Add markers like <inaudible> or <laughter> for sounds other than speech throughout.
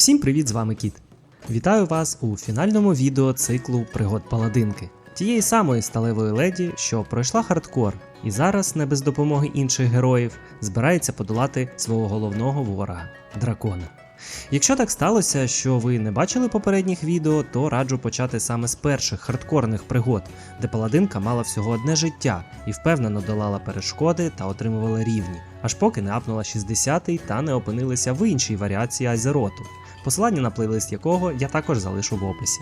Всім привіт, з вами Кіт. Вітаю вас у фінальному відео циклу Пригод Паладинки, тієї самої сталевої леді, що пройшла хардкор, і зараз, не без допомоги інших героїв, збирається подолати свого головного ворога дракона. Якщо так сталося, що ви не бачили попередніх відео, то раджу почати саме з перших хардкорних пригод, де паладинка мала всього одне життя і впевнено долала перешкоди та отримувала рівні, аж поки не апнула 60-й та не опинилася в іншій варіації Азероту, посилання на плейлист якого я також залишу в описі.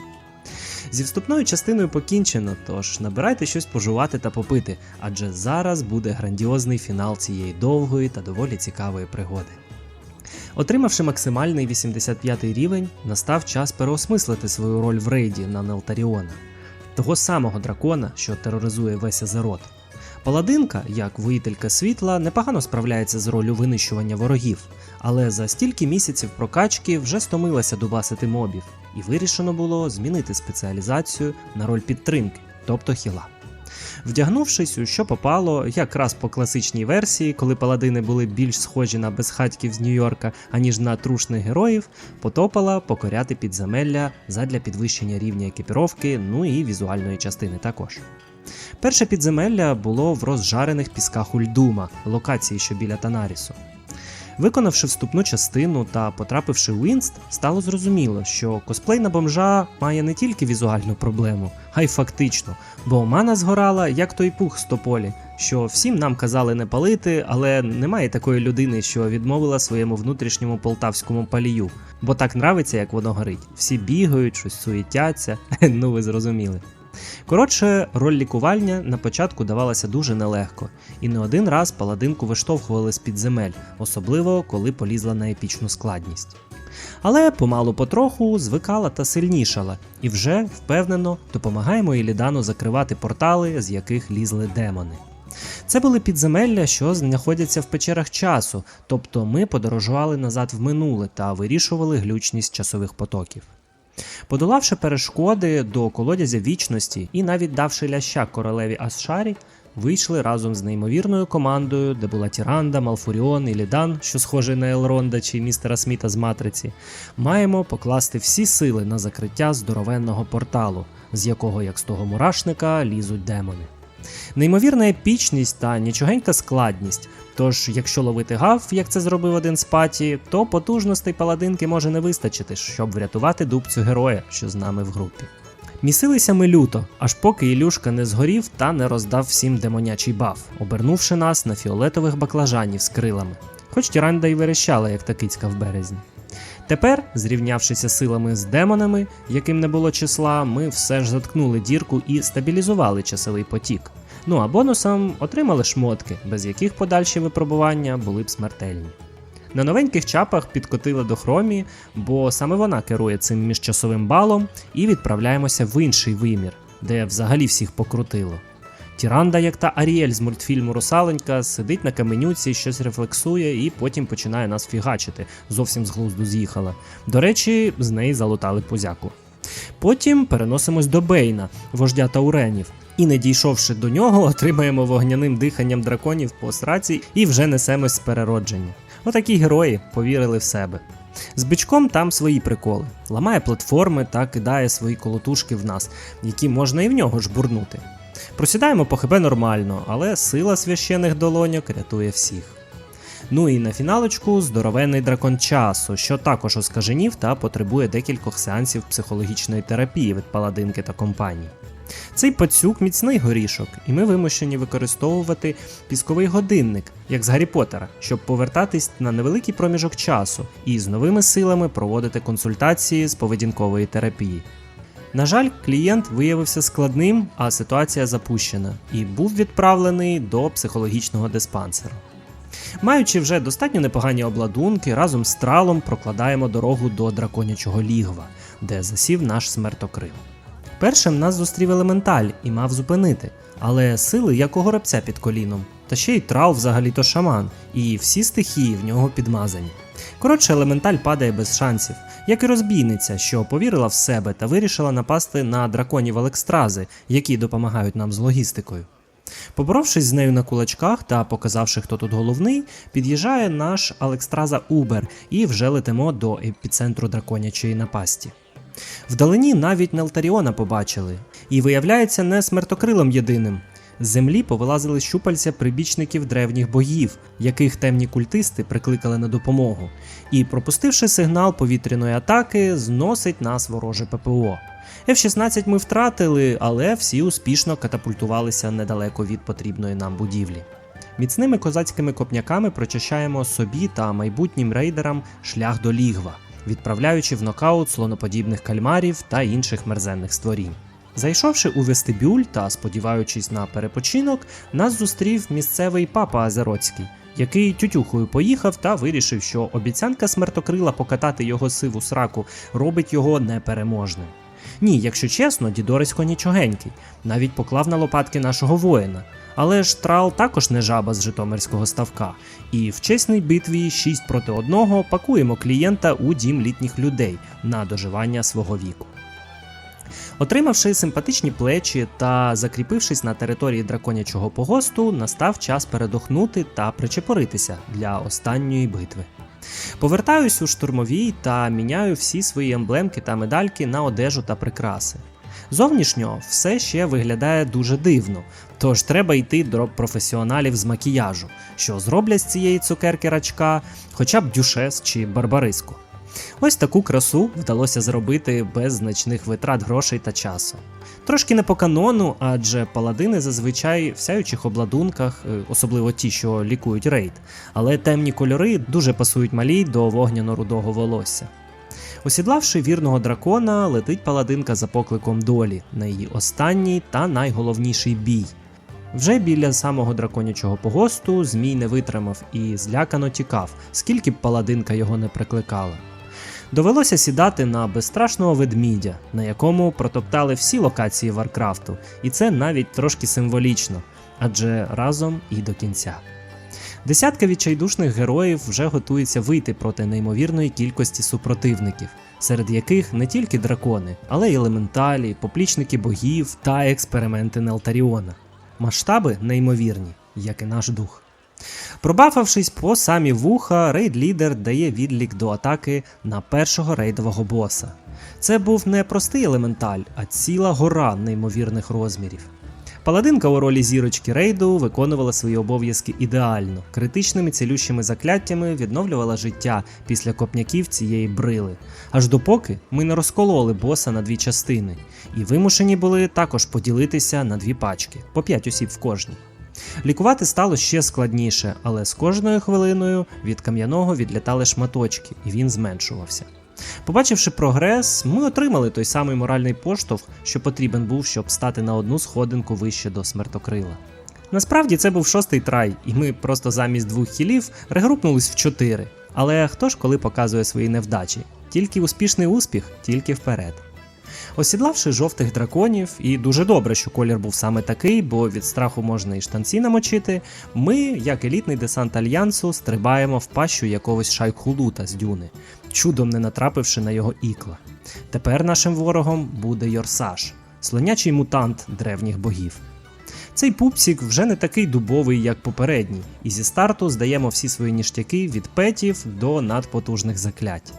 Зі вступною частиною покінчено, тож набирайте щось пожувати та попити, адже зараз буде грандіозний фінал цієї довгої та доволі цікавої пригоди. Отримавши максимальний 85 рівень, настав час переосмислити свою роль в рейді на Нелтаріона, того самого дракона, що тероризує весь Азерот. Паладинка, як воїтелька світла, непогано справляється з ролью винищування ворогів, але за стільки місяців прокачки вже стомилася дубасити мобів, і вирішено було змінити спеціалізацію на роль підтримки, тобто хіла. Вдягнувшись у що попало, якраз по класичній версії, коли паладини були більш схожі на безхатьків з Нью-Йорка, аніж на трушних героїв, потопала покоряти підземелля задля підвищення рівня екіпіровки, ну і візуальної частини також. Перше підземелля було в розжарених пісках Ульдума, локації, що біля Танарісу. Виконавши вступну частину та потрапивши у Інст, стало зрозуміло, що косплей на бомжа має не тільки візуальну проблему, а й фактично, бо мана згорала, як той пух з тополі, що всім нам казали не палити, але немає такої людини, що відмовила своєму внутрішньому полтавському палію, бо так нравиться, як воно горить. Всі бігають, щось суетяться, <laughs> ну ви зрозуміли. Коротше, роль лікувальня на початку давалася дуже нелегко, і не один раз паладинку виштовхували з під земель, особливо коли полізла на епічну складність. Але помалу потроху звикала та сильнішала, і вже впевнено допомагаємо Ілідану закривати портали, з яких лізли демони. Це були підземелля, що знаходяться в печерах часу, тобто ми подорожували назад в минуле та вирішували глючність часових потоків. Подолавши перешкоди до колодязя вічності і навіть давши ляща королеві Асшарі, вийшли разом з неймовірною командою, де була Тіранда, Малфуріон і Лідан, що схожий на Елронда чи містера Сміта з Матриці, маємо покласти всі сили на закриття здоровенного порталу, з якого, як з того мурашника, лізуть демони. Неймовірна епічність та нічогенька складність. Тож, якщо ловити гав, як це зробив один з паті, то потужностей паладинки може не вистачити, щоб врятувати дубцю героя, що з нами в групі. Місилися ми люто, аж поки Ілюшка не згорів та не роздав всім демонячий баф, обернувши нас на фіолетових баклажанів з крилами, хоч Тіранда й верещала, як та кицька в березні. Тепер, зрівнявшися силами з демонами, яким не було числа, ми все ж заткнули дірку і стабілізували часовий потік. Ну а бонусом отримали шмотки, без яких подальші випробування були б смертельні. На новеньких чапах підкотили до хромі, бо саме вона керує цим міжчасовим балом, і відправляємося в інший вимір, де взагалі всіх покрутило. Тіранда, як та Аріель з мультфільму Русаленька, сидить на каменюці, щось рефлексує і потім починає нас фігачити. Зовсім з глузду з'їхала. До речі, з неї залутали позяку. Потім переносимось до Бейна, вождя Тауренів, і, не дійшовши до нього, отримаємо вогняним диханням драконів по сраці і вже несемось з переродження. Отакі герої повірили в себе. З бичком там свої приколи. Ламає платформи та кидає свої колотушки в нас, які можна і в нього жбурнути. Просідаємо по ХБ нормально, але сила священих долоньок рятує всіх. Ну і на фіналочку здоровенний дракон часу, що також оскаженів та потребує декількох сеансів психологічної терапії від паладинки та компанії. Цей пацюк міцний горішок, і ми вимушені використовувати пісковий годинник, як з Гаррі Поттера, щоб повертатись на невеликий проміжок часу і з новими силами проводити консультації з поведінкової терапії. На жаль, клієнт виявився складним, а ситуація запущена, і був відправлений до психологічного диспансеру. Маючи вже достатньо непогані обладунки, разом з тралом прокладаємо дорогу до драконячого лігва, де засів наш смертокрил. Першим нас зустрів елементаль і мав зупинити, але сили як у горобця під коліном, та ще й трал взагалі-то шаман, і всі стихії в нього підмазані. Коротше, елементаль падає без шансів, як і розбійниця, що повірила в себе та вирішила напасти на драконів Електрази, які допомагають нам з логістикою. Поборовшись з нею на кулачках та показавши, хто тут головний, під'їжджає наш Алекстраза Убер і вже летимо до епіцентру драконячої напасті. Вдалині навіть Нелтаріона побачили, і виявляється не смертокрилом єдиним. З землі повилазили щупальця прибічників древніх богів, яких темні культисти прикликали на допомогу, і, пропустивши сигнал повітряної атаки, зносить нас вороже ППО. F-16 ми втратили, але всі успішно катапультувалися недалеко від потрібної нам будівлі. Міцними козацькими копняками прочищаємо собі та майбутнім рейдерам шлях до лігва, відправляючи в нокаут слоноподібних кальмарів та інших мерзенних створінь. Зайшовши у вестибюль та сподіваючись на перепочинок, нас зустрів місцевий папа Азероцький, який тютюхою поїхав та вирішив, що обіцянка смертокрила покатати його сиву сраку робить його непереможним. Ні, якщо чесно, дідорисько нічогенький, навіть поклав на лопатки нашого воїна. Але ж трал також не жаба з Житомирського ставка, і в чесній битві 6 проти 1 пакуємо клієнта у дім літніх людей на доживання свого віку. Отримавши симпатичні плечі та закріпившись на території драконячого погосту, настав час передохнути та причепоритися для останньої битви. Повертаюсь у штурмовій та міняю всі свої емблемки та медальки на одежу та прикраси. Зовнішньо все ще виглядає дуже дивно, тож треба йти до професіоналів з макіяжу, що зроблять з цієї цукерки рачка хоча б дюшес чи барбариску. Ось таку красу вдалося зробити без значних витрат грошей та часу. Трошки не по канону, адже паладини зазвичай в сяючих обладунках, е, особливо ті, що лікують рейд, але темні кольори дуже пасують малій до вогняно-рудого волосся. Осідлавши вірного дракона, летить паладинка за покликом долі на її останній та найголовніший бій. Вже біля самого драконячого погосту Змій не витримав і злякано тікав, скільки б паладинка його не прикликала. Довелося сідати на безстрашного ведмідя, на якому протоптали всі локації Варкрафту, і це навіть трошки символічно, адже разом і до кінця. Десятка відчайдушних героїв вже готуються вийти проти неймовірної кількості супротивників, серед яких не тільки дракони, але й елементалі, поплічники богів та експерименти Нелтаріона. Масштаби неймовірні, як і наш дух. Пробафавшись по самі вуха, рейд-лідер дає відлік до атаки на першого рейдового боса. Це був не простий елементаль, а ціла гора неймовірних розмірів. Паладинка у ролі зірочки рейду виконувала свої обов'язки ідеально, критичними цілющими закляттями відновлювала життя після копняків цієї брили, аж допоки ми не розкололи боса на дві частини, і вимушені були також поділитися на дві пачки, по 5 осіб в кожній. Лікувати стало ще складніше, але з кожною хвилиною від кам'яного відлітали шматочки, і він зменшувався. Побачивши прогрес, ми отримали той самий моральний поштовх, що потрібен був, щоб стати на одну сходинку вище до смертокрила. Насправді це був шостий трай, і ми просто замість двох хілів регрупнулись в чотири. Але хто ж коли показує свої невдачі? Тільки успішний успіх, тільки вперед. Осідлавши жовтих драконів, і дуже добре, що колір був саме такий, бо від страху можна і штанці намочити. Ми, як елітний десант альянсу, стрибаємо в пащу якогось шайкхулута з дюни, чудом не натрапивши на його ікла. Тепер нашим ворогом буде Йорсаш, слонячий мутант древніх богів. Цей пупсік вже не такий дубовий, як попередній, і зі старту здаємо всі свої ніштяки від петів до надпотужних заклять.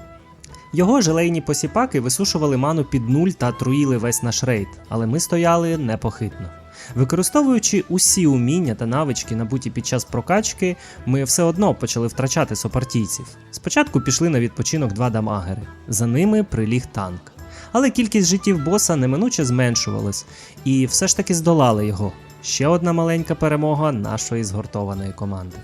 Його желейні посіпаки висушували ману під нуль та труїли весь наш рейд, але ми стояли непохитно. Використовуючи усі уміння та навички, набуті під час прокачки, ми все одно почали втрачати сопартійців. Спочатку пішли на відпочинок два дамагери, за ними приліг танк. Але кількість життів боса неминуче зменшувалась, і все ж таки здолали його. Ще одна маленька перемога нашої згуртованої команди.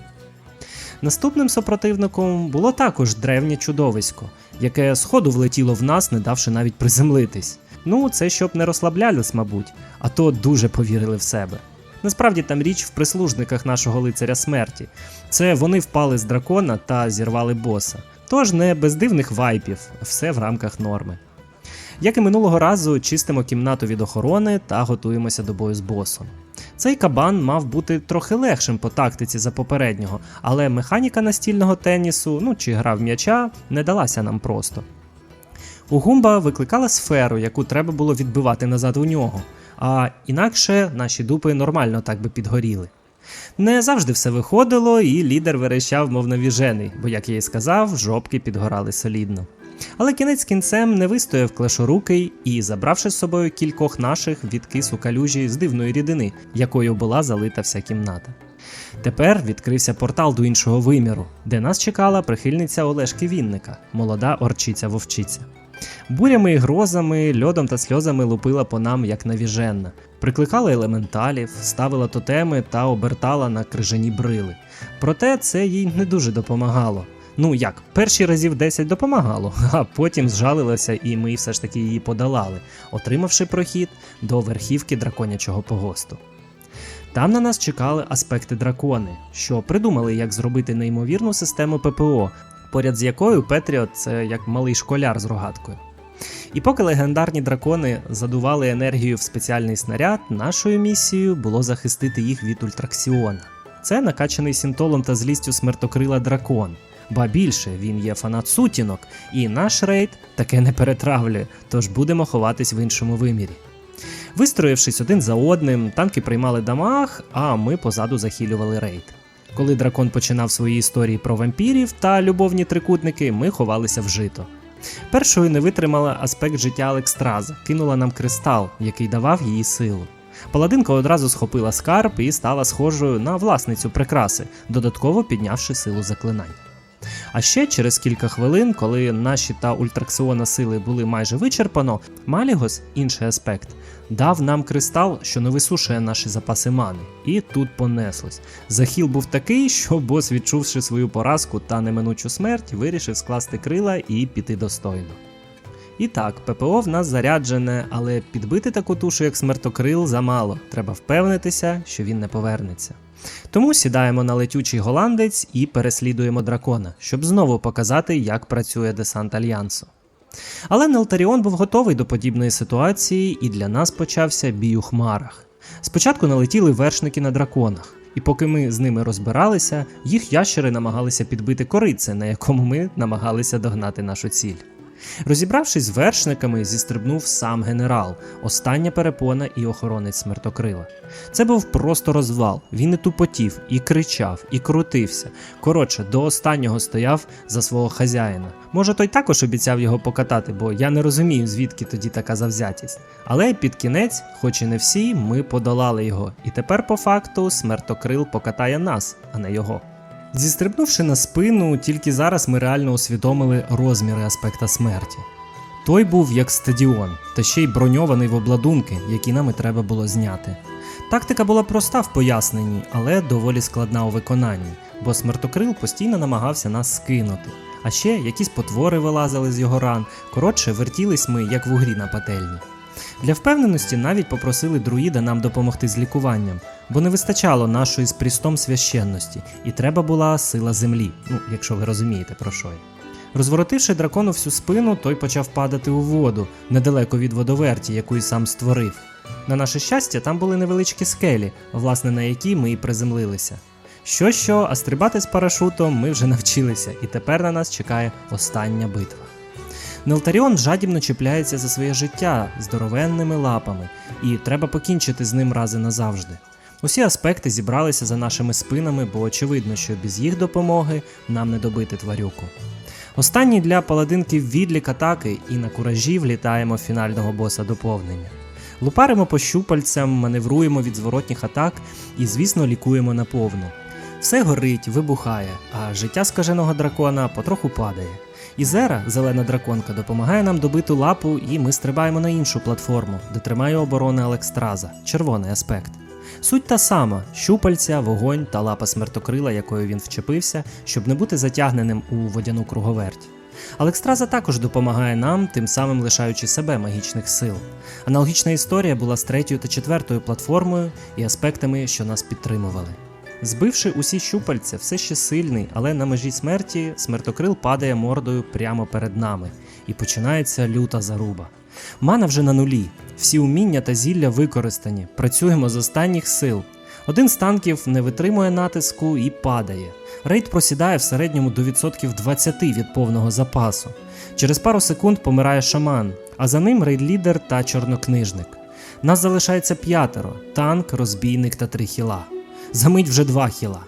Наступним супротивником було також древнє чудовисько, яке сходу влетіло в нас, не давши навіть приземлитись. Ну, це щоб не розслаблялись, мабуть, а то дуже повірили в себе. Насправді там річ в прислужниках нашого лицаря смерті. Це вони впали з дракона та зірвали боса. Тож не без дивних вайпів, все в рамках норми. Як і минулого разу, чистимо кімнату від охорони та готуємося до бою з босом. Цей кабан мав бути трохи легшим по тактиці за попереднього, але механіка настільного тенісу, ну чи гра в м'яча, не далася нам просто. У Гумба викликала сферу, яку треба було відбивати назад у нього, а інакше наші дупи нормально так би підгоріли. Не завжди все виходило, і лідер верещав, мов навіжений, бо, як я й сказав, жопки підгорали солідно. Але кінець кінцем не вистояв клешорукий і, забравши з собою кількох наших, відкис у калюжі з дивної рідини, якою була залита вся кімната. Тепер відкрився портал до іншого виміру, де нас чекала прихильниця Олешки Вінника, молода орчиця вовчиця. Бурями і грозами, льодом та сльозами лупила по нам, як навіженна, прикликала елементалів, ставила тотеми та обертала на крижані брили. Проте це їй не дуже допомагало. Ну як, перші разів 10 допомагало, <laughs> а потім зжалилася, і ми все ж таки її подолали, отримавши прохід до верхівки драконячого погосту. Там на нас чекали аспекти дракони, що придумали, як зробити неймовірну систему ППО, поряд з якою Петріот це як малий школяр з рогаткою. І поки легендарні дракони задували енергію в спеціальний снаряд, нашою місією було захистити їх від ультраксіона. Це накачаний синтолом та злістю смертокрила дракон. Ба більше він є фанат сутінок, і наш рейд таке не перетравлює, тож будемо ховатись в іншому вимірі. Вистроївшись один за одним, танки приймали дамаг, а ми позаду захилювали рейд. Коли дракон починав свої історії про вампірів та любовні трикутники, ми ховалися в жито. Першою не витримала аспект життя Алекстраза, кинула нам кристал, який давав їй силу. Паладинка одразу схопила скарб і стала схожою на власницю прикраси, додатково піднявши силу заклинань. А ще через кілька хвилин, коли наші та ультраксіона сили були майже вичерпано, Малігос, інший аспект, дав нам кристал, що не висушує наші запаси мани. І тут понеслось. Захіл був такий, що бос, відчувши свою поразку та неминучу смерть, вирішив скласти крила і піти достойно. І так, ППО в нас заряджене, але підбити таку тушу, як смертокрил, замало. Треба впевнитися, що він не повернеться. Тому сідаємо на летючий голландець і переслідуємо дракона, щоб знову показати, як працює десант Альянсу. Але Нелтаріон був готовий до подібної ситуації, і для нас почався бій у хмарах. Спочатку налетіли вершники на драконах, і поки ми з ними розбиралися, їх ящери намагалися підбити корице, на якому ми намагалися догнати нашу ціль. Розібравшись з вершниками, зістрибнув сам генерал, остання перепона і охоронець смертокрила. Це був просто розвал. Він і тупотів, і кричав, і крутився. Коротше, до останнього стояв за свого хазяїна. Може, той також обіцяв його покатати, бо я не розумію, звідки тоді така завзятість. Але під кінець, хоч і не всі, ми подолали його. І тепер, по факту, смертокрил покатає нас, а не його. Зістрибнувши на спину, тільки зараз ми реально усвідомили розміри аспекта смерті. Той був як стадіон, та ще й броньований в обладунки, які нам і треба було зняти. Тактика була проста в поясненні, але доволі складна у виконанні, бо смертокрил постійно намагався нас скинути. А ще якісь потвори вилазили з його ран, коротше, вертілись ми, як в угрі на пательні. Для впевненості навіть попросили друїда нам допомогти з лікуванням, бо не вистачало нашої з прістом священності, і треба була сила землі, ну, якщо ви розумієте про що я. Розворотивши дракону всю спину, той почав падати у воду, недалеко від водоверті, яку й сам створив. На наше щастя, там були невеличкі скелі, власне на які ми і приземлилися. Що що, а стрибати з парашутом ми вже навчилися, і тепер на нас чекає остання битва. Нелтаріон жадібно чіпляється за своє життя здоровенними лапами, і треба покінчити з ним рази назавжди. Усі аспекти зібралися за нашими спинами, бо очевидно, що без їх допомоги нам не добити тварюку. Останній для паладинків відлік атаки, і на куражі влітаємо фінального боса доповнення. Лупаримо по щупальцям, маневруємо від зворотніх атак і, звісно, лікуємо наповну. Все горить, вибухає, а життя скаженого дракона потроху падає. І Зера, зелена драконка, допомагає нам добити лапу, і ми стрибаємо на іншу платформу, де тримає оборони Алекстраза, червоний аспект. Суть та сама: щупальця, вогонь та лапа смертокрила, якою він вчепився, щоб не бути затягненим у водяну круговерть. Алекстраза також допомагає нам, тим самим лишаючи себе магічних сил. Аналогічна історія була з третьою та четвертою платформою і аспектами, що нас підтримували. Збивши усі щупальця, все ще сильний, але на межі смерті смертокрил падає мордою прямо перед нами, і починається люта заруба. Мана вже на нулі, всі уміння та зілля використані, працюємо з останніх сил. Один з танків не витримує натиску і падає. Рейд просідає в середньому до відсотків 20 від повного запасу. Через пару секунд помирає шаман, а за ним рейд-лідер та чорнокнижник. Нас залишається п'ятеро: танк, розбійник та три хіла. Замить вже два хіла.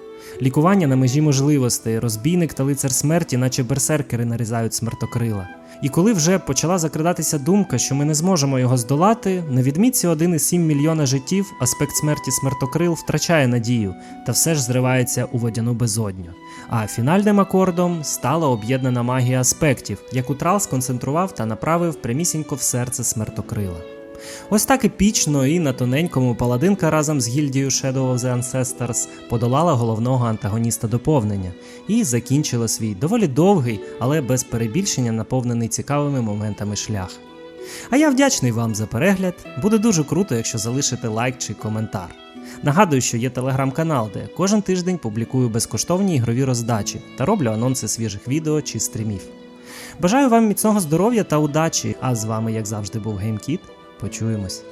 Лікування на межі можливостей, розбійник та лицар смерті, наче берсеркери нарізають смертокрила. І коли вже почала закрадатися думка, що ми не зможемо його здолати, на відмітці 1,7 мільйона життів аспект смерті смертокрил втрачає надію та все ж зривається у водяну безодню. А фінальним акордом стала об'єднана магія аспектів, яку Трал сконцентрував та направив прямісінько в серце смертокрила. Ось так епічно і на тоненькому паладинка разом з гільдією Shadow of the Ancestors подолала головного антагоніста доповнення і закінчила свій доволі довгий, але без перебільшення наповнений цікавими моментами шлях. А я вдячний вам за перегляд. Буде дуже круто, якщо залишите лайк чи коментар. Нагадую, що є телеграм-канал, де кожен тиждень публікую безкоштовні ігрові роздачі та роблю анонси свіжих відео чи стрімів. Бажаю вам міцного здоров'я та удачі, а з вами, як завжди, був GameKit. Почуємось.